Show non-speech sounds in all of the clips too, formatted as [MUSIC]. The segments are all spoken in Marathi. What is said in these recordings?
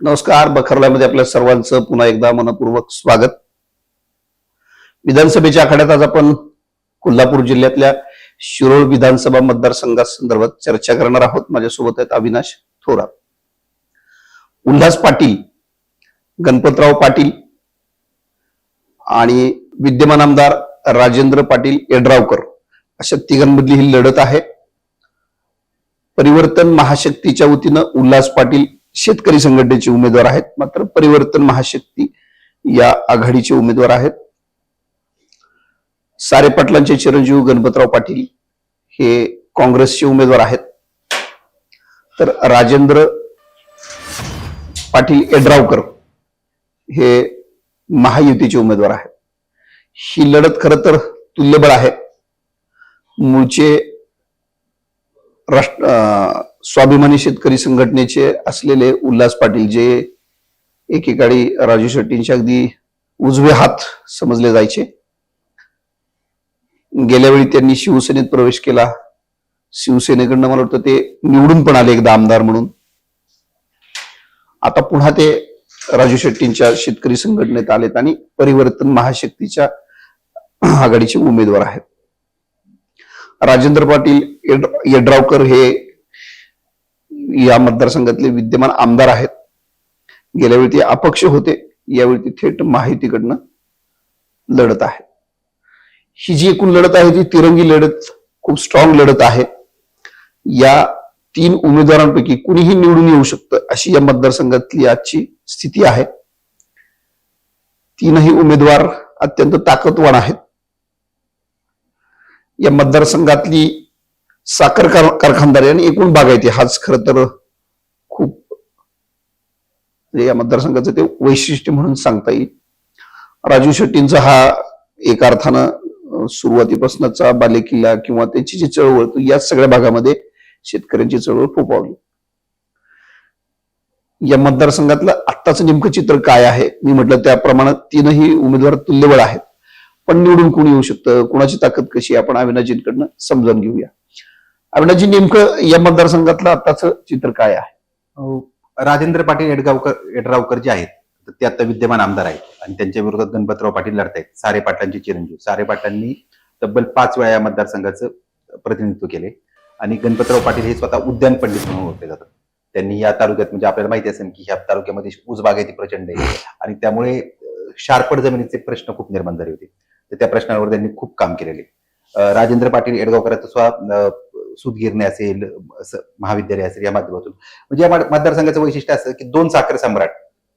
नमस्कार बखरल्यामध्ये आपल्या सर्वांचं पुन्हा एकदा मनपूर्वक स्वागत. विधानसभेच्या आखाड्यात आज आपण कोल्हापूर जिल्ह्यातल्या शिरोळ विधानसभा मतदारसंघासंदर्भात चर्चा करणार आहोत. माझ्यासोबत आहेत अविनाश थोरात. उल्हास पाटील गणपतराव पाटील आणि विद्यमान आमदार राजेंद्र पाटील येड्रावकर. अशा तिघांमधली ही लढत आहे. परिवर्तन महाशक्तीच्या वतीनं उल्हास पाटील शेतकरी संघटनेचे उमेदवार आहेत. मात्र परिवर्तन महाशक्ती या आघाडीचे उमेदवार आहेत. सारे पाटलांचे चिरंजीव गणपतराव पाटील हे काँग्रेसचे उमेदवार आहेत. तर राजेंद्र पाटील एड्रावकर हे महायुतीचे उमेदवार आहेत. ही लढत खरं तर तुल्यबळ आहे. मूळचे राष्ट्र स्वाभिमानी शेतकरी संघटनेचे असलेले उल्हास पाटील जे एकेकाळी राजू शेट्टींचे अगदी उजवे हात समजले जायचे. गेल्या वेळी त्यांनी शिवसेनेत प्रवेश केला. शिवसेनेकडनं मला वाटतं ते निवडून पण आले एकदा आमदार म्हणून. आता पुन्हा ते राजू शेट्टींच्या शेतकरी संघटनेत आलेत आणि परिवर्तन महाशक्तीच्या आघाडीचे उमेदवार आहेत. राजेंद्र पाटील येड्रावकर हे या मतदारसंघातले विद्यमान आमदार आहेत. गेल्यावेळी ते अपक्ष होते यावेळी ते थेट माहितीकडनं लढत आहे. ही जी एकूण लढत आहे ती तिरंगी लढत खूप स्ट्रॉंग लढत आहे. या तीन उमेदवारांपैकी कुणीही निवडून येऊ शकतं अशी या मतदारसंघातली आजची स्थिती आहे. तीनही उमेदवार अत्यंत ताकदवान आहेत. या मतदारसंघातली साखर कार- कारखानदारी आणि एकूण बागायती हाच खर तर खूप म्हणजे या मतदारसंघाचं ते वैशिष्ट्य म्हणून सांगता येईल. राजू शेट्टींचा हा एका अर्थानं सुरुवातीपासूनचा बालेकिल्ला किंवा त्याची जी चळवळ या याच सगळ्या भागामध्ये शेतकऱ्यांची चळवळ फोपावली या मतदारसंघातलं आत्ताचं नेमकं चित्र काय आहे? मी म्हटलं त्याप्रमाणे तीनही उमेदवार तुल्यबळ आहेत. पण निवडून कोणी येऊ शकतं? कोणाची ताकद कशी आपण अविनाजींकडनं समजावून घेऊया. अविनाजी नेमकं या मतदारसंघातलं आताच चित्र काय आहे? राजेंद्र पाटील येडगावकर एडरावकर जे आहेत ते आता विद्यमान आमदार आहेत आणि त्यांच्या विरोधात गणपतराव पाटील लढत आहेत. सारे पाटलांचे चिरंजीव. सारे पाटलांनी तब्बल पाच वेळा या मतदारसंघाचं प्रतिनिधित्व केले. आणि गणपतराव पाटील हे स्वतः उद्यान पंडित म्हणून ओळखले जातात. त्यांनी या तालुक्यात म्हणजे आपल्याला माहिती असेल की ह्या तालुक्यामध्ये ऊस बागायती प्रचंड आहे. आणि त्यामुळे अं, शारपड जमिनीचे प्रश्न खूप निर्माण झाले होते. तर त्या प्रश्नावर त्यांनी खूप काम केलेले. राजेंद्र पाटील येडगावकरांचं स्व सुदगिरणे असेल असं महाविद्यालय असेल या माध्यमातून. म्हणजे या मतदारसंघाचं वैशिष्ट्य असं की दोन साखर सम्राट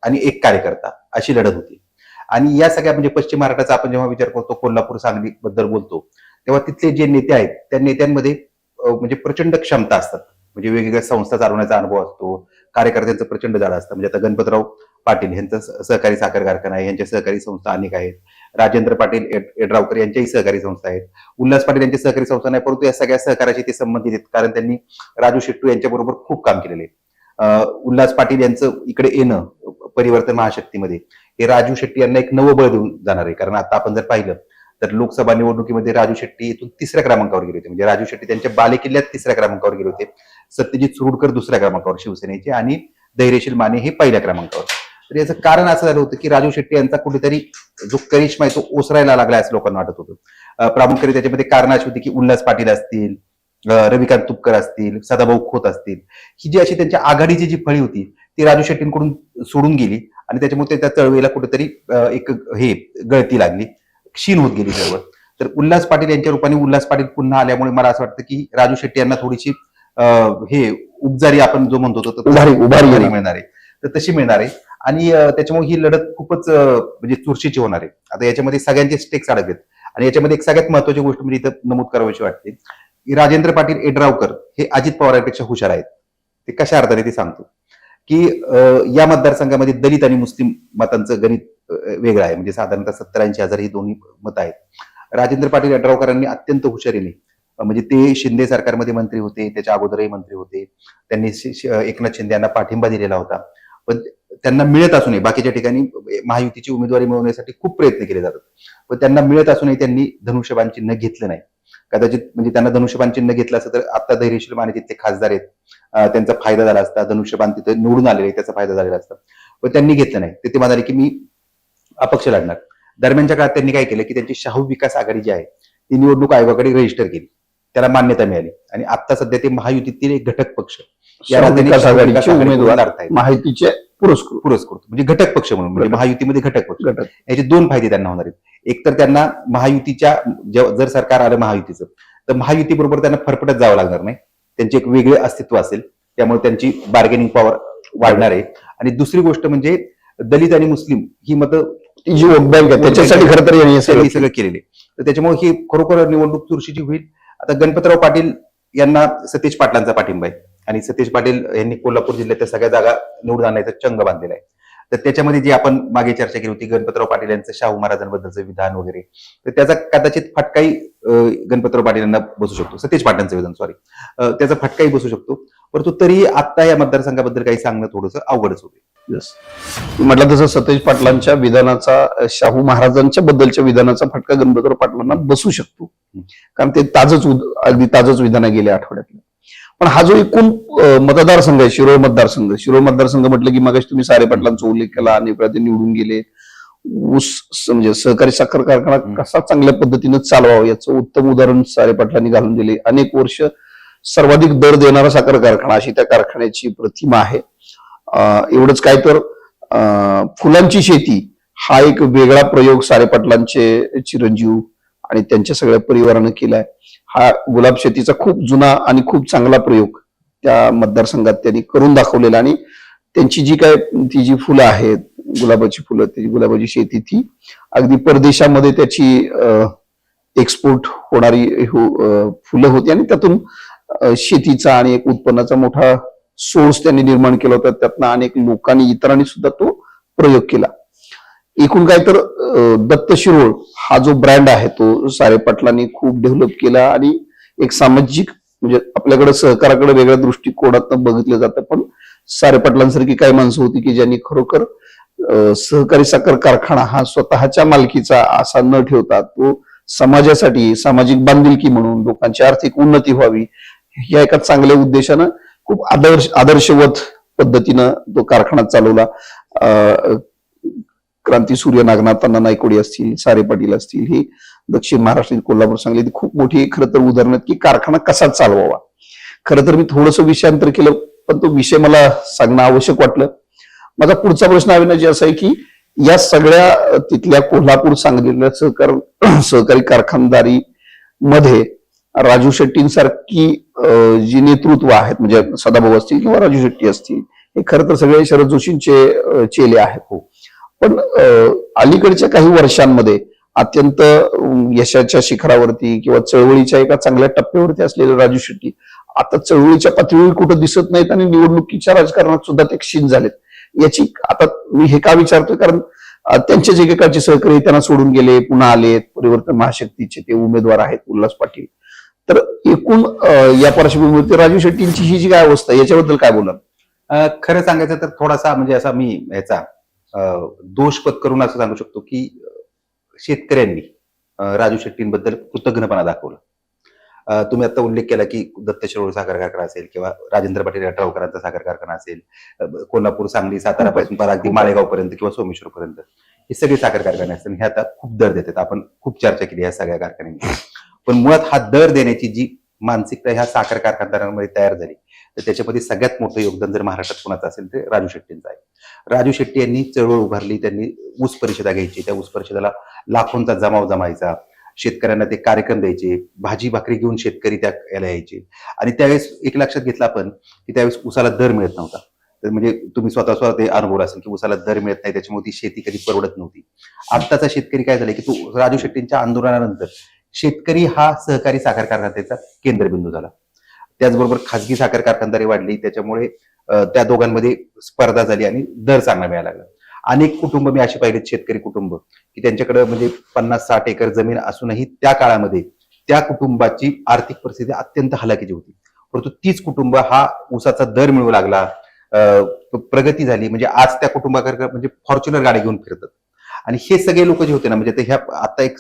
आणि एक कार्यकर्ता अशी लढत होती. आणि या सगळ्या म्हणजे पश्चिम महाराष्ट्राचा आपण जेव्हा विचार करतो कोल्हापूर सांगली बद्दल बोलतो तेव्हा तिथले जे नेते आहेत त्या नेत्यांमध्ये म्हणजे प्रचंड क्षमता असतात. म्हणजे वेगवेगळ्या संस्था चालवण्याचा अनुभव असतो कार्यकर्त्यांचं प्रचंड जाळं असतं. म्हणजे आता गणपतराव पाटील यांचा सहकारी साखर कारखाना आहे यांच्या सहकारी संस्था अनेक आहेत. राजेंद्र पाटील एडरावकर येड्रावकर यांच्याही सहकारी संस्था आहेत. उल्हास पाटील यांची सहकारी संस्था नाही परंतु या सगळ्या सहकार्याशी ते संबंधित आहेत कारण त्यांनी राजू शेट्टू यांच्याबरोबर खूप काम केलेले अं, उल्हास पाटील यांचं इकडे येणं परिवर्तन महाशक्तीमध्ये हे राजू शेट्टी यांना एक नवं बळ देऊन जाणार आहे. कारण आता आपण जर पाहिलं तर लोकसभा निवडणुकीमध्ये राजू शेट्टी इथून तिसऱ्या क्रमांकावर गेले होते. म्हणजे राजू शेट्टी त्यांच्या बालेकिल्ल्यात तिसऱ्या क्रमांकावर गेले होते. सत्यजित सुरुडकर दुसऱ्या क्रमांकावर शिवसेनेचे आणि धैर्यशील माने हे पहिल्या क्रमांकावर. तर याचं कारण असं झालं होतं की राजू शेट्टी यांचा कुठेतरी जो करिश्मा आहे तो ओसरायला लागला असं लोकांना वाटत होतं. प्रामुख्याने त्याच्यामध्ये कारण अशी होती की उल्हास पाटील असतील रविकांत तुपकर असतील सदाभाऊ खोत असतील. ही जी अशी त्यांच्या आघाडीची जी फळी होती ती राजू शेट्टींकडून सोडून गेली आणि त्याच्यामुळे त्या चळवळीला कुठेतरी एक हे गळती लागली क्षीण होत गेली सर्व तर उल्हास पाटील यांच्या रूपाने उल्हास पाटील पुन्हा आल्यामुळे मला असं वाटतं की राजू शेट्टी यांना थोडीशी हे उपजारी आपण जो म्हणतो उभारी-. मिळणार आहे. तर तशी मिळणार आहे. आणि त्याच्यामुळे ही लढत खूपच म्हणजे चुरशीची होणार आहे. आता याच्यामध्ये सगळ्यांचे स्टेक्स अडकलेत आणि याच्यामध्ये एक सगळ्यात महत्वाची गोष्ट म्हणजे इथं नमूद करावीशी वाटते की राजेंद्र पाटील एड्रावकर हे अजित पवारांपेक्षा हुशार आहेत. ते कशा अर्थाने ते सांगतो की अं, या मतदारसंघामध्ये दलित आणि मुस्लिम मतांचं गणित वेगळं आहे. म्हणजे साधारणतः सत्तर ऐंशी हजार ही दोन्ही मत आहेत. राजेंद्र पाटील यड्रावकरांनी अत्यंत हुशारीने म्हणजे ते शिंदे सरकारमध्ये मंत्री होते त्याच्या अगोदरही मंत्री होते. त्यांनी एकनाथ शिंदे यांना पाठिंबा दिलेला होता. पण त्यांना मिळत असूनही बाकीच्या ठिकाणी महायुतीची उमेदवारी मिळवण्यासाठी खूप प्रयत्न केले जातात. पण त्यांना मिळत असूनही त्यांनी धनुष्यबाण चिन्ह घेतलं नाही. कदाचित म्हणजे त्यांना धनुष्यबाण चिन्ह घेतलं असतं तर आता धैर्यशील माने तिथले खासदार आहेत. त्यांचा फायदा झाला असता धनुष्यबाण तिथे निवडून आलेले त्याचा फायदा झालेला असता. पण त्यांनी घेतलं नाही. ते ते म्हणाले की मी अपक्ष लढणार. दरम्यानच्या काळात त्यांनी काय केलं की त्यांची शाहू विकास आघाडी जी आहे ती निवडणूक आयोगाकडे रजिस्टर केली. त्याला मान्यता मिळाली. आणि आता सध्या ते महायुतीतील एक घटक पक्ष. या विकास आघाडीचे उमेदवार. माहितीचे पुरस्कृत. पुरस्कृत. म्हणजे घटक पक्ष म्हणून म्हणजे. महायुतीमध्ये घटक पक्ष. याचे दोन फायदे त्यांना होणार आहेत. एक तर त्यांना महायुतीच्या जर सरकार आलं महायुतीचं तर महायुती बरोबर त्यांना फरफटत जावं लागणार नाही. त्यांचे एक वेगळे अस्तित्व असेल. त्यामुळे त्यांची बार्गेनिंग पॉवर वाढणार आहे. आणि दुसरी गोष्ट म्हणजे दलित आणि मुस्लिम ही मतं जी वोट बँक आहे त्याच्यासाठी खरं तर यांनी हे सगळं केलेले तर त्याच्यामुळे ही खरोखर निवडणूक चुरशीची होईल. आता गणपतराव पाटील यांना सतीश पाटलांचा पाठिंबा आहे. आणि सतीश पाटील यांनी कोल्हापूर जिल्ह्यातल्या सगळ्या जागा निवडून आणण्याचा चंग बांधलेला आहे. तर त्याच्यामध्ये जी आपण मागे चर्चा केली होती गणपतराव पाटील यांचं शाहू महाराजांबद्दलचं विधान वगैरे तर त्याचा कदाचित फटकाही गणपतराव पाटील यांना बसू शकतो. सतीश पाटलांचं विधान सॉरी त्याचा फटकाही बसू शकतो. परंतु तरीही आता या मतदारसंघाबद्दल काही सांगणं थोडंसं अवघडच होते. म्हटलं तसं सतेज पाटलांच्या विधानाचा शाहू महाराजांच्या बद्दलच्या विधानाचा फटका गणपतराव पाटलांना बसू शकतो. कारण ते ताजच अगदी ताजच विधान गेल्या आठवड्यातलं. पण हा जो एकूण मतदारसंघ आहे शिरोळ मतदारसंघ शिरोळ मतदारसंघ म्हटलं की मगाशी तुम्ही सारे पाटलांचा उल्लेख केला अनेक वेळा ते निवडून गेले. ऊस म्हणजे सहकारी साखर कारखाना. कसा चांगल्या पद्धतीनं चालवावा याचं उत्तम उदाहरण सारे पाटलांनी घालून दिले. अनेक वर्ष सर्वाधिक दर देणारा साखर कारखाना अशी त्या कारखान्याची प्रतिमा आहे. एवढंच काय तर फुलांची शेती हा एक वेगळा प्रयोग सारे पाटलांचे चिरंजीव आणि त्यांच्या सगळ्या परिवारानं केलाय. हा गुलाब शेतीचा खूप जुना आणि खूप चांगला प्रयोग त्या मतदारसंघात त्यांनी करून दाखवलेला आणि त्यांची जी काय ती जी फुलं आहेत गुलाबाची फुलं ती गुलाबाची शेती ती अगदी परदेशामध्ये त्याची एक्सपोर्ट होणारी हो- फुलं होती आणि त्यातून शेतीचा आणि एक उत्पन्नाचा मोठा सोर्स त्यांनी निर्माण केला होता. त्यातनं अनेक लोकांनी इतरांनी सुद्धा तो प्रयोग केला. एकूण काय तर दत्त शिरोळ हा जो ब्रँड आहे तो सारे पाटलांनी खूप डेव्हलप केला आणि एक सामाजिक म्हणजे आपल्याकडे सहकाराकडे वेगळ्या दृष्टिकोनातनं बघितलं जातं. पण सारे पाटलांसारखी काही माणसं होती की ज्यांनी खरोखर सहकारी साखर कारखाना हा स्वतःच्या मालकीचा असा न ठेवता तो समाजासाठी सामाजिक बांधिलकी म्हणून लोकांची आर्थिक उन्नती व्हावी या एका चांगल्या उद्देशानं खूप आदर्श आदर्शवत पद्धतीनं तो कारखाना चालवला. क्रांती सूर्य नागनाथांना नायकोडी असतील सारे पाटील असतील ही दक्षिण महाराष्ट्रातील कोल्हापूर सांगली खूप मोठी खरं तर उदाहरण की कारखाना कसा चालवावा? खरं तर मी थोडस विषयांतर केलं पण तो विषय मला सांगणं आवश्यक वाटलं. माझा पुढचा प्रश्न अविनाजी असा आहे की या सगळ्या तिथल्या कोल्हापूर सांगलीतल्या सहकार [CLEARS THROAT] सहकारी कारखानदारी मध्ये राजू शेट्टींसारखी जी नेतृत्व आहेत म्हणजे सदाभाऊ असतील किंवा राजू शेट्टी असतील हे खरं तर सगळे शरद जोशींचे चेले आहेत. हो. पण अलीकडच्या काही वर्षांमध्ये अत्यंत यशाच्या शिखरावरती किंवा चळवळीच्या एका चांगल्या टप्प्यावरती असलेले राजू शेट्टी आता चळवळीच्या पातळीवर कुठं दिसत नाहीत आणि निवडणुकीच्या राजकारणात सुद्धा ते क्षीण झालेत. याची आता मी हे का विचारतोय? कारण त्यांचे जे एकाचे सहकारी त्यांना सोडून गेले पुन्हा आलेत परिवर्तन महाशक्तीचे ते उमेदवार आहेत उल्हास पाटील. तर एकूण या पार्श्वभूमीवरती राजू शेट्टींची ही जी काय अवस्था याच्याबद्दल काय बोला खरं सांगायचं तर थोडासा म्हणजे असा मी याचा दोष पत्करून असं सांगू शकतो की शेतकऱ्यांनी राजू शेट्टींबद्दल कृतज्ञपणा दाखवला. तुम्ही आता उल्लेख केला की दत्त शिरोळ साखर कारखाना असेल किंवा राजेंद्र पाटील अठरावकरांचा साखर कारखाना असेल कोल्हापूर सांगली सातारा पासून अगदी माळेगाव पर्यंत किंवा सोमेश्वर पर्यंत हे सगळे साखर कारखाने असतात हे आता खूप दर देतात. आपण खूप चर्चा केली या सगळ्या कारखान्यांची. पण मुळात हा दर देण्याची जी मानसिकता ह्या साखर कारखानदारांमध्ये तयार झाली. तर त्याच्यामध्ये सगळ्यात मोठं योगदान जर महाराष्ट्रात कोणाचं असेल ते राजू शेट्टींचं आहे. राजू शेट्टी यांनी चळवळ उभारली त्यांनी ऊस परिषदा घ्यायची. त्या ऊस परिषदेला लाखोंचा जमाव जमायचा. शेतकऱ्यांना ते कार्यक्रम द्यायचे. भाजी भाकरी घेऊन शेतकरी त्या याला यायचे. आणि त्यावेळेस एक लक्षात घेतलं आपण की त्यावेळेस उसाला दर मिळत नव्हता. तर म्हणजे तुम्ही स्वतः स्वतः ते अनुभव असेल की उसाला दर मिळत नाही त्याच्यामुळे ती शेती कधी परवडत नव्हती. आत्ताचा शेतकरी काय झालं की तो राजू शेट्टींच्या आंदोलनानंतर शेतकरी हा सहकारी साखर कारखान्याचा केंद्रबिंदू झाला. त्याचबरोबर खासगी साखर कारखानदारी वाढली त्याच्यामुळे त्या दोघांमध्ये स्पर्धा झाली आणि दर चांगला मिळायला लागला. अनेक कुटुंब मी अशी पाहिलेत शेतकरी कुटुंब की त्यांच्याकडे म्हणजे पन्नास साठ एकर जमीन असूनही त्या काळामध्ये त्या कुटुंबाची आर्थिक परिस्थिती अत्यंत हलाखीची होती. परंतु तीच कुटुंब हा ऊसाचा दर मिळू लागला प्रगती झाली म्हणजे आज त्या कुटुंबाकडे म्हणजे फॉर्च्युनर गाडी घेऊन फिरतात. आणि हे सगळे लोक जे होते ना म्हणजे ते ह्या आता एक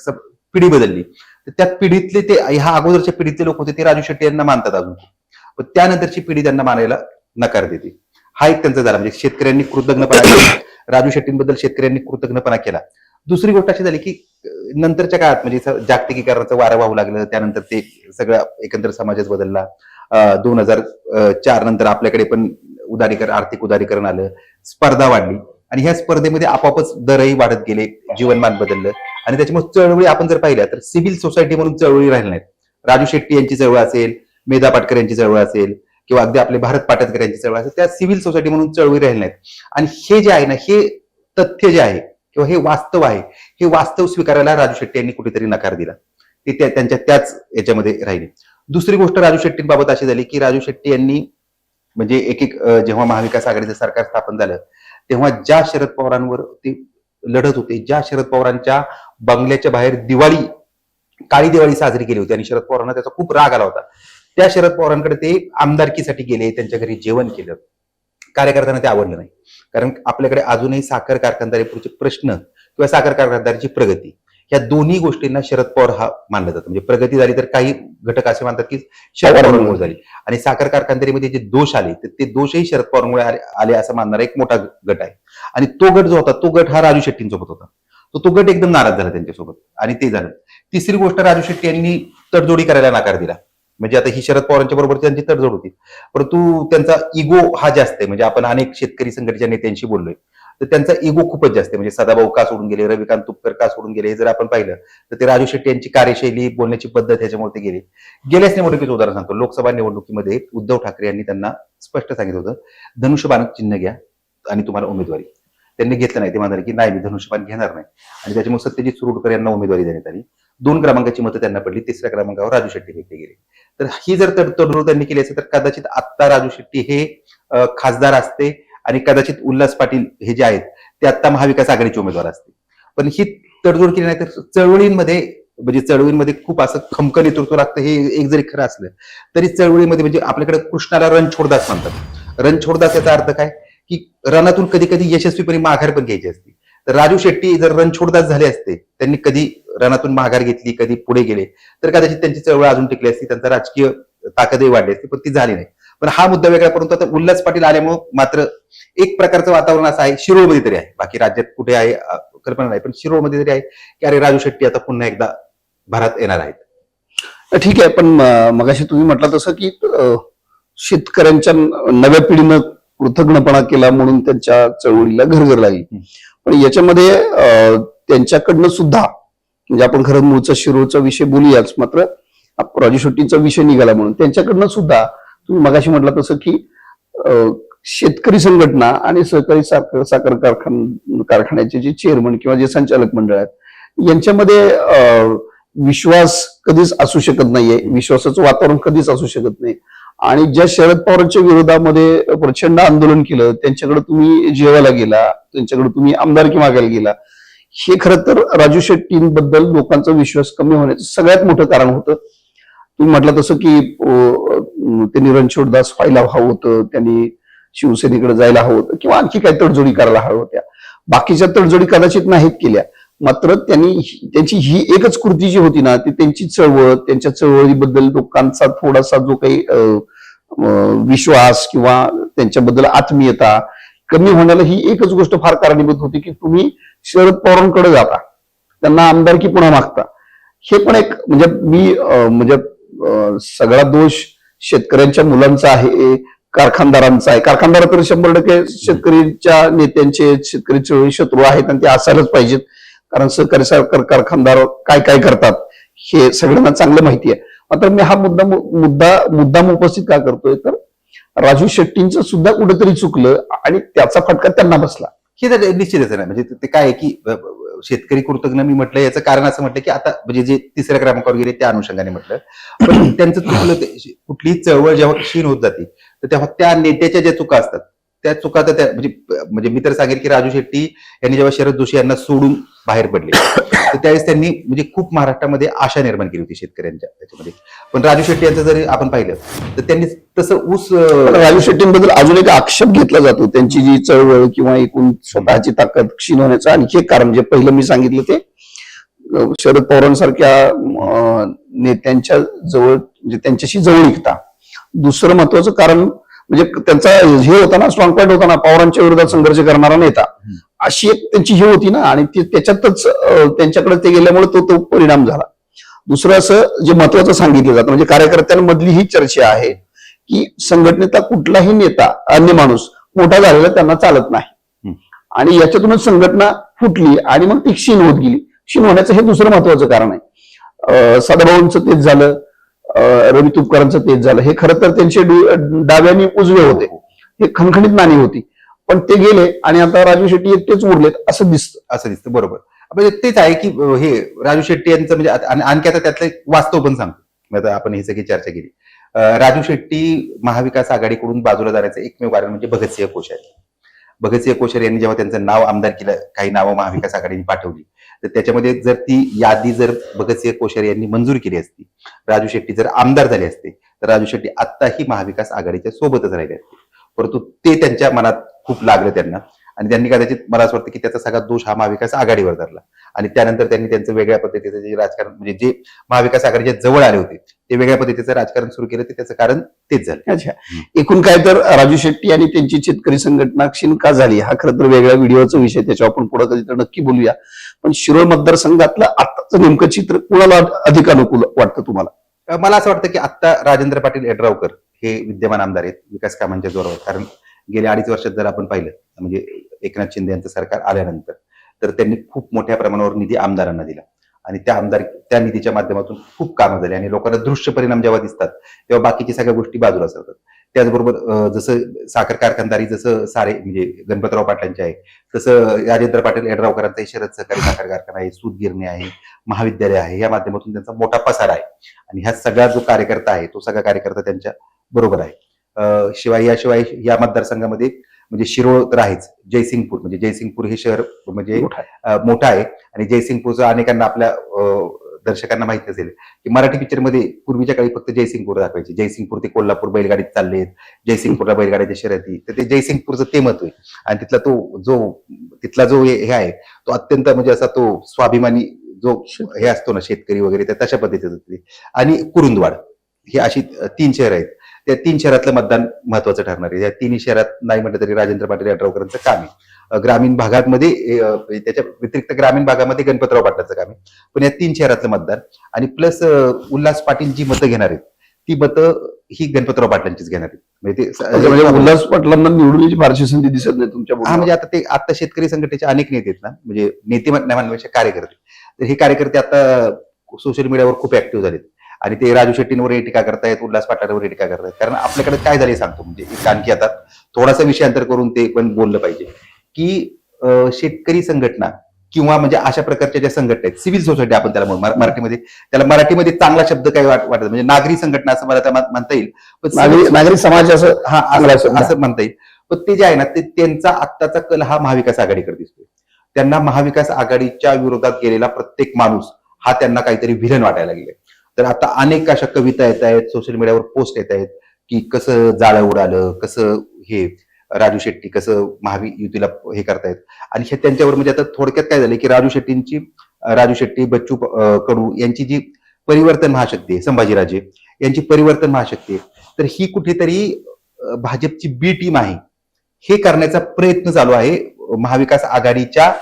पिढी बदलली. तर त्या पिढीतले ते ह्या अगोदरच्या पिढीतले लोक होते ते राजू शेट्टी यांना मानतात अजून. पण त्यानंतरची पिढी त्यांना मानायला नकार देते. हा एक त्यांचा झाला. म्हणजे शेतकऱ्यांनी कृतज्ञपणा केला. राजू शेट्टींबद्दल शेतकऱ्यांनी कृतज्ञपणा केला. दुसरी गोष्ट अशी झाली की नंतरच्या काळात म्हणजे जागतिकीकरणाचं वारं वाहू लागलं. त्यानंतर ते सगळं एकंदर समाजच बदलला. दोन हजार चार नंतर आपल्याकडे पण उदारीकरण आर्थिक उदारीकरण आलं. स्पर्धा वाढली. आणि ह्या स्पर्धेमध्ये आपोआपच दरही वाढत गेले. जीवनमान बदललं. आणि त्याच्यामुळे चळवळी आपण जर पाहिल्या तर सिव्हिल सोसायटी म्हणून चळवळी राहिल्या नाहीत. राजू शेट्टी यांची चळवळ असेल मेधा पाटकर यांची चळवळ असेल किंवा अगदी आपले भारत पाटकर यांची चळवळ असेल त्या सिव्हिल सोसायटी म्हणून चळवळी राहिल्या नाहीत. आणि हे जे आहे ना हे तथ्य जे आहे किंवा हे वास्तव आहे हे वास्तव स्वीकारायला राजू शेट्टी यांनी कुठेतरी नकार दिला. ते त्या- त्यांच्या त्याच याच्यामध्ये राहिली. दुसरी गोष्ट राजू शेट्टींबाबत अशी झाली की राजू शेट्टी यांनी म्हणजे एक एक जेव्हा महाविकास आघाडीचं सरकार स्थापन झालं तेव्हा ज्या शरद पवारांवर ते लढत होते. ज्या शरद पवारांच्या बंगल्याच्या बाहेर दिवाळी काळी दिवाळी साजरी केली होती आणि शरद पवारांना त्याचा खूप राग आला होता. त्या शरद पवारांकडे ते आमदारकीसाठी गेले त्यांच्या घरी जेवण केलं. कार्यकर्त्यांना ते आवडलं नाही. कारण आपल्याकडे अजूनही साखर कारखानदारीपूरचे प्रश्न किंवा साखर कारखानदारीची प्रगती. या दोन्ही गोष्टींना शरद पवार हा मानलं जातं. म्हणजे प्रगती झाली तर काही घटक असे मानतात की शरद पवारांमुळे झाली. आणि साखर कारखानदारीमध्ये जे दोष आले तर ते दोषही शरद पवारमुळे आले- आले असं मानणारा एक मोठा गट आहे. आणि तो गट जो होता तो गट हा राजू शेट्टींसोबत होता. तो तो गट एकदम नाराज झाला त्यांच्यासोबत. आणि ते झालं. तिसरी गोष्ट राजू शेट्टी यांनी तडजोडी करायला नकार दिला. म्हणजे आता ही शरद पवारांच्या बरोबर त्यांची तडजोड होती. परंतु त्यांचा इगो हा जास्त आहे. म्हणजे आपण अनेक शेतकरी संघटनेच्या नेत्यांशी बोललोय. तर त्यांचा इगो खूपच जास्त आहे. म्हणजे सदाभाऊ का सोडून गेले रविकांत तुपकर का सोडून गेले हे जर आपण पाहिलं तर ते राजू शेट्टी यांची कार्यशैली बोलण्याची पद्धत ह्याच्यामुळे ते गेले. गेल्याच निवडणुकीचं उदाहरण सांगतो. लोकसभा निवडणुकीमध्ये उद्धव ठाकरे यांनी त्यांना स्पष्ट सांगितलं होतं धनुष्यबाण चिन्ह घ्या आणि तुम्हाला उमेदवारी. त्यांनी घेतलं नाही. ते म्हणाले की नाही मी धनुष्यबाण घेणार नाही. आणि त्याच्यामुळे सत्यजित सुरुडकर यांना उमेदवारी देण्यात आली. दोन क्रमांकाची मतं त्यांना पडली. तिसऱ्या क्रमांकावर राजू शेट्टी घेतले गेले. तर ही जर तड- त्यांनी केली असेल तर कदाचित आत्ता राजू शेट्टी हे खासदार असते. आणि कदाचित उल्हास पाटील हे जे आहेत ते आत्ता महाविकास आघाडीचे उमेदवार असते पण ही तडजोड केली नाही तर चळवळींमध्ये म्हणजे चळवळींमध्ये खूप असं खमक नेतृत्व लागतं हे एक जरी खरं असलं तरी चळवळीमध्ये म्हणजे आपल्याकडे कृष्णाला रणछोडदास म्हणतात. रणछोडदास याचा अर्थ काय? की रणातून कधी कधी यशस्वीपणे माघार पण घ्यायची असते. तर राजू शेट्टी जर रणछोडदास झाले असते त्यांनी कधी रणातून माघार घेतली कधी पुढे गेले तर कदाचित त्यांची चळवळ अजून टिकली असती त्यांचा राजकीय ताकदही वाढली असती पण ती झाली नाही. पण हा मुद्दा वेगळा परंतु आता उल्हास पाटील आल्यामुळे मात्र एक प्रकारचं वातावरण असं आहे शिरोळमध्ये तरी आहे. बाकी राज्यात कुठे आहे कल्पना नाही पण शिरोळमध्ये तरी आहे की अरे राजू शेट्टी आता पुन्हा एकदा भरात येणार आहेत. ठीक आहे पण मगाशी तुम्ही म्हटलं तसं की शेतकऱ्यांच्या नव्या पिढीनं कृतज्ञपणा केला म्हणून त्यांच्या चळवळीला घरघर लागली. पण याच्यामध्ये त्यांच्याकडनं सुद्धा म्हणजे आपण खरं मूळचा शिरोळचा विषय बोलूयाच मात्र राजू शेट्टीचा विषय निघाला म्हणून त्यांच्याकडनं सुद्धा तुम्ही मगाशी म्हटलं तसं की अं, शेतकरी संघटना आणि सहकारी साखर साखर कारखान कारखान्याचे जे चेअरमन किंवा जे संचालक मंडळ आहेत यांच्यामध्ये अं, विश्वास कधीच असू शकत नाहीये. विश्वासाचं वातावरण कधीच असू शकत नाही. आणि ज्या शरद पवारांच्या विरोधामध्ये प्रचंड आंदोलन केलं त्यांच्याकडे तुम्ही जेवायला गेला त्यांच्याकडे तुम्ही आमदारकी मागायला गेला हे खरं तर राजू शेट्टींबद्दल लोकांचा विश्वास कमी होण्याचं सगळ्यात मोठं कारण होतं. तुम्ही म्हटलं तसं की त्यांनी रणछोडदास व्हायला हवं होतं त्यांनी शिवसेनेकडे जायला हवं होतं किंवा आणखी काही तडजोडी करायला हव्या होत्या. बाकीच्या तडजोडी कदाचित नाहीत केल्या. मात्र त्यांनी त्यांची ही एकच कृती जी होती ना ती त्यांची चळवळ त्यांच्या चळवळीबद्दल लोकांचा थोडासा जो काही अं, विश्वास किंवा त्यांच्याबद्दल आत्मीयता कमी होण्याला ही एकच गोष्ट फार कारणीभूत होती की तुम्ही शरद पवारांकडे जाता. त्यांना आमदारकी पुन्हा मागता. हे पण एक म्हणजे मी अं, म्हणजे सगळा दोष शेतकऱ्यांच्या मुलांचा आहे कारखानदारांचा आहे. कारखानदार तर शंभर टक्के शेतकरीच्या नेत्यांचे शेतकरी चळवळी शत्रू आहेत आणि ते असायलाच पाहिजेत. कारण सहकारी सरकार कारखानदार काय काय करतात हे सगळ्यांना चांगलं माहिती आहे. मात्र मी हा मुद्दा मुद्दा मुद्दाम उपस्थित का करतोय तर राजू शेट्टींचं सुद्धा कुठेतरी चुकलं आणि त्याचा फटका त्यांना बसला. हे निश्चितच आहे म्हणजे ते काय आहे की शेतकरी कृतज्ञ मी म्हटलं याचं कारण असं म्हटलं की आता म्हणजे जे तिसऱ्या क्रमांकावर गेले त्या अनुषंगाने म्हटलं. पण त्यांचं चुकलं ते कुठलीही चळवळ जेव्हा क्षीण होत जाते तर तेव्हा त्या नेत्याच्या ज्या चुका असतात त्या चुका तर त्या म्हणजे म्हणजे मी तर सांगेन की राजू शेट्टी यांनी जेव्हा शरद जोशी यांना सोडून बाहेर पडले तर त्यावेळेस त्यांनी म्हणजे खूप महाराष्ट्रामध्ये आशा निर्माण केली होती शेतकऱ्यांच्या त्याच्यामध्ये. पण राजू शेट्टी यांचं जरी आपण पाहिलं तर त्यांनी तसं ऊस राजू शेट्टींबद्दल अजून एक आक्षेप घेतला जातो. त्यांची जी चळवळ किंवा एकूण स्वतःची ताकद क्षीण होण्याचं आणखी एक कारण जे पहिलं मी सांगितलं ते शरद पवारांसारख्या अं, नेत्यांच्या जवळ म्हणजे त्यांच्याशी जवळ निघता. दुसरं महत्वाचं कारण म्हणजे त्यांचा हे होता ना स्ट्रॉंग पॉईंट होता ना पवारांच्या विरोधात संघर्ष करणारा नेता. अशी एक त्यांची ही होती ना आणि ती त्याच्यातच त्यांच्याकडे ते गेल्यामुळे तो तो परिणाम झाला. दुसरं असं जे महत्वाचं सांगितलं जातं म्हणजे कार्यकर्त्यांमधली ही चर्चा आहे की संघटनेचा कुठलाही नेता अन्य माणूस मोठा झालेला त्यांना चालत नाही. आणि याच्यातूनच संघटना फुटली आणि मग ती क्षीण होत गेली. क्षीण होण्याचं हे दुसरं महत्वाचं कारण आहे. सदाभाऊंचं तेच झालं. रवी तुपकरांचं तेच झालं. हे खरं तर त्यांचे डु- डाव्याने उजवे होते. हे खणखणीत नाणी होती. पण ते गेले आणि आता राजू शेट्टी एकटेच उरलेत असं दिसतं. असं दिसतं. बरोबर. म्हणजे तेच आहे की हे राजू शेट्टी यांचं म्हणजे आणखी आता त्यातलं एक वास्तव पण सांगतो. आता आपण ही सगळी चर्चा केली. राजू शेट्टी महाविकास आघाडीकडून बाजूला जाण्याचं एकमेव कारण म्हणजे भगतसिंह कोश्यारी. भगतसिंह कोश्यारी यांनी जेव्हा त्यांचं नाव आमदार केलं काही नावं महाविकास आघाडीने पाठवली. तर त्याच्यामध्ये जर ती यादी जर भगतसिंह कोश्यारी यांनी मंजूर केली असती राजू शेट्टी जर आमदार झाले असते तर राजू शेट्टी आत्ताही महाविकास आघाडीच्या सोबतच राहिले असते. परंतु ते त्यांच्या मनात खूप लागलं त्यांना. आणि त्यांनी कदाचित मला असं वाटतं की त्याचा सगळा दोष हा महाविकास आघाडीवर धरला. आणि त्यानंतर त्यांनी त्यांचं वेगळ्या पद्धतीचं जे राजकारण म्हणजे जे महाविकास आघाडीच्या जवळ आले होते ते वेगळ्या पद्धतीचं राजकारण सुरू केलं ते त्याचं कारण तेच झालं. अच्छा. एकूण काय तर राजू शेट्टी आणि त्यांची शेतकरी संघटना क्षीण का झाली. हा खरं तर वेगळ्या व्हिडिओचा विषय त्याच्यावर आपण पुढे कधी तर नक्की बोलूया. पण शिरोळ मतदारसंघातलं आताचं नेमकं चित्र कुणाला अधिक अनुकूल वाटतं तुम्हाला? मला असं वाटतं की आता राजेंद्र पाटील एडरावकर हे विद्यमान आमदार आहेत विकास कामांच्या जोरावर. कारण गेल्या अडीच वर्षात जर आपण पाहिलं म्हणजे एकनाथ शिंदे यांचं सरकार आल्यानंतर तर त्यांनी खूप मोठ्या प्रमाणावर निधी आमदारांना दिला. आणि त्या आमदार त्या निधीच्या माध्यमातून खूप कामं झाली. आणि लोकांना दृश्य परिणाम जेव्हा दिसतात तेव्हा बाकीच्या सगळ्या गोष्टी बाजूला सरतात त्याचबरोबर जसं साखर कारखानदारी जसं सारे म्हणजे गणपतराव पाटलांचे आहे तसं राजेंद्र पाटील यड्रावकरांचा शरद सहकारी साखर कारखाना आहे सूतगिरणी आहे महाविद्यालय आहे या माध्यमातून त्यांचा मोठा पसारा आहे. आणि ह्या सगळा जो कार्यकर्ता आहे तो सगळा कार्यकर्ता त्यांच्या बरोबर आहे. शिवाय याशिवाय या मतदारसंघामध्ये म्हणजे शिरोळ तर आहेच जयसिंगपूर. म्हणजे जयसिंगपूर हे शहर म्हणजे मोठा आहे. अं, मोठं आहे. आणि जयसिंगपूरचं अनेकांना आपल्या अं, दर्शकांना माहीत नसेल की मराठी पिक्चरमध्ये पूर्वीच्या काळी फक्त जयसिंगपूर दाखवायचे. जयसिंगपूर ते कोल्हापूर बैलगाडीत चाललेत. जयसिंगपूरला बैलगाड्याच्या शर्यती. तर ते जयसिंगपूरचं ते महत्त्व आहे आणि तिथला तो जो तिथला जो हे हे आहे तो अत्यंत म्हणजे असा तो स्वाभिमानी जो हे असतो ना शेतकरी वगैरे तशा पद्धतीचं आणि कुरुंदवाड. ही अशी तीन शहर आहेत. त्या तीन शहरातलं मतदान महत्वाचं ठरणार आहे. या तिन्ही शहरात नाही म्हटलं तरी राजेंद्र पाटील यड्रावकरांचं काम आहे. ग्रामीण भागामध्ये त्याच्या व्यतिरिक्त ग्रामीण भागामध्ये गणपतराव पाटलाचं काम आहे. पण या तीन शहरातलं मतदान आणि प्लस उल्हास पाटील जी मतं घेणार आहेत ती मतं ही गणपतराव पाटलांचीच घेणार आहेत. म्हणजे म्हणजे उल्हास पाटलांना निवडून यायची फारशी संधी दिसत नाही तुमच्या हा. म्हणजे आता ते आता शेतकरी संघटनेचे अनेक नेते आहेत ना म्हणजे नेते म्हणण्यापेक्षा कार्यकर्ते. तर हे कार्यकर्ते आता सोशल मीडियावर खूप ऍक्टिव्ह झालेत. आणि ते राजू शेट्टींवर टीका करतायत उल्हास पाटलांवर टीका करतायत. कारण आपल्याकडे काय झाले सांगतो म्हणजे. आणखी आता थोडासा विषयांतर करून ते पण बोललं पाहिजे. की शेतकरी संघटना किंवा म्हणजे अशा प्रकारच्या ज्या संघटना आहेत सिव्हिल सोसायटी आपण त्याला मराठीमध्ये. त्याला मराठीमध्ये चांगला शब्द काय वाट- वाटत म्हणजे नागरी संघटना असं मला त्या म्हणता येईल. पण नागरिक समाज असं हा असं म्हणता येईल. पण ते जे आहे ना ते त्यांचा आत्ताचा कल हा महाविकास आघाडीकडे दिसतोय. त्यांना महाविकास आघाडीच्या विरोधात गेलेला प्रत्येक माणूस हा त्यांना काहीतरी विलन वाटायला लागले तर आता अनेक अशा कविता येत आहेत सोशल मीडियावर पोस्ट येत आहेत की कसं जाळं उडालं कसं हे राजू शेट्टी कसं महायुतीला हे करतायत. आणि हे त्यांच्यावर म्हणजे आता थोडक्यात काय झालं की राजू शेट्टींची राजू शेट्टी बच्चू कडू यांची जी परिवर्तन महाशक्ती आहे संभाजीराजे यांची परिवर्तन महाशक्ती आहे. तर ही कुठेतरी भाजपची बी टीम आहे. हे करण्याचा प्रयत्न चालू आहे महाविकास आघाडीच्या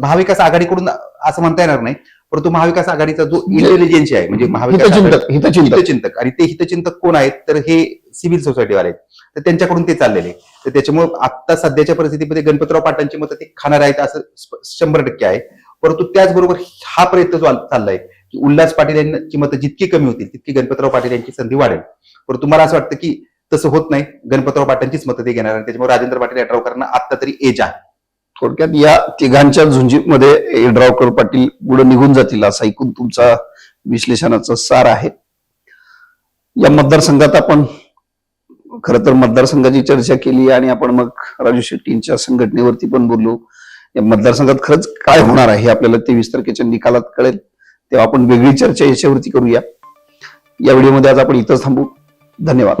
महाविकास आघाडीकडून असं म्हणता येणार नाही. परंतु महाविकास आघाडीचा जो इंटेलिजन्स आहे म्हणजे महाविकास हितचिंतक आणि ते हितचिंतक कोण आहेत? तर हे सिव्हिल सोसायटीवाले आहेत. तर त्यांच्याकडून ते चाललेले तर त्याच्यामुळे आता सध्याच्या परिस्थितीमध्ये गणपतराव पाटलांची मतं ते खाणार आहेत असं शंभर टक्के आहे. परंतु त्याचबरोबर हा प्रयत्न जो चाललाय की उल्हास पाटील यांची मतं जितकी कमी होतील तितकी गणपतराव पाटील यांची संधी वाढेल. परंतु मला असं वाटतं की तसं होत नाही. गणपतराव पाटलांचीच मतं ते घेणार आणि त्याच्यामुळे राजेंद्र पाटील यड्रावकरांना आता तरी एज आहे. थोडक्यात या तिघांच्या झुंजीमध्ये येड्रावकर पाटील पुढे निघून जातील असा ऐकून तुमचा विश्लेषणाचा सार आहे. या मतदारसंघात आपण खर तर मतदारसंघाची चर्चा केली आणि आपण मग राजू शेट्टींच्या संघटनेवरती पण बोललो. या मतदारसंघात खरंच काय होणार आहे हे आपल्याला तेवीस तारखेच्या निकालात कळेल. तेव्हा आपण वेगळी चर्चा याच्यावरती करूया. या व्हिडिओमध्ये आज आपण इथंच थांबू. धन्यवाद.